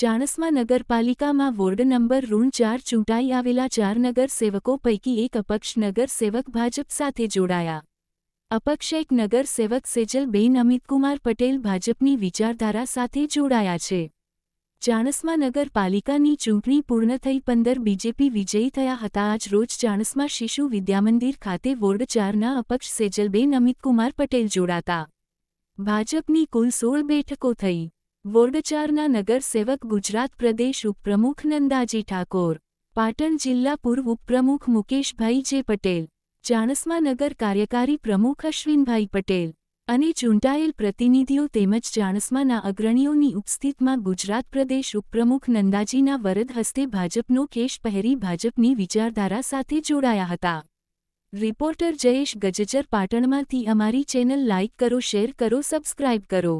ચાણસ્મા નગરપાલિકામાં ward number ઋણ ચાર ચૂંટાઈ આવેલા ચાર નગરસેવકો પૈકી એક અપક્ષ નગરસેવક ભાજપ સાથે જોડાયા. અપક્ષ એક નગરસેવક સેજલબેન અમિતકુમાર પટેલ ભાજપની વિચારધારા સાથે જોડાયા છે. ચાણસ્મા નગરપાલિકાની ચૂંટણી પૂર્ણ થઈ પંદર બીજેપી વિજયી થયા હતા. આજ રોજ ચાણસ્મા શિશુ વિદ્યામંદિર ખાતે વોર્ડ ચારના અપક્ષ સેજલબેન અમિતકુમાર પટેલ જોડાતા. ભાજપની કુલ સોળ બેઠકો થઈ. વોર્ડ ચારના નગરસેવક ગુજરાત પ્રદેશ ઉપપ્રમુખ નંદાજી ઠાકોર, પાટણ જિલ્લા પૂર્વ ઉપપ્રમુખ મુકેશભાઈ જે પટેલ, ચાણસ્મા નગર કાર્યકારી પ્રમુખ અશ્વિનભાઈ પટેલ અને ચૂંટાયેલ પ્રતિનિધિઓ તેમજ ચાણસ્માના અગ્રણીઓની ઉપસ્થિતમાં ગુજરાત પ્રદેશ ઉપપ્રમુખ નંદાજીના વરદ હસ્તે ભાજપનો કેશ પહેરી ભાજપની વિચારધારા સાથે જોડાયા હતા. રિપોર્ટર જયેશ ગજજર પાટણમાંથી અમારી ચેનલ લાઇક કરો, શેર કરો, સબસ્ક્રાઇબ કરો.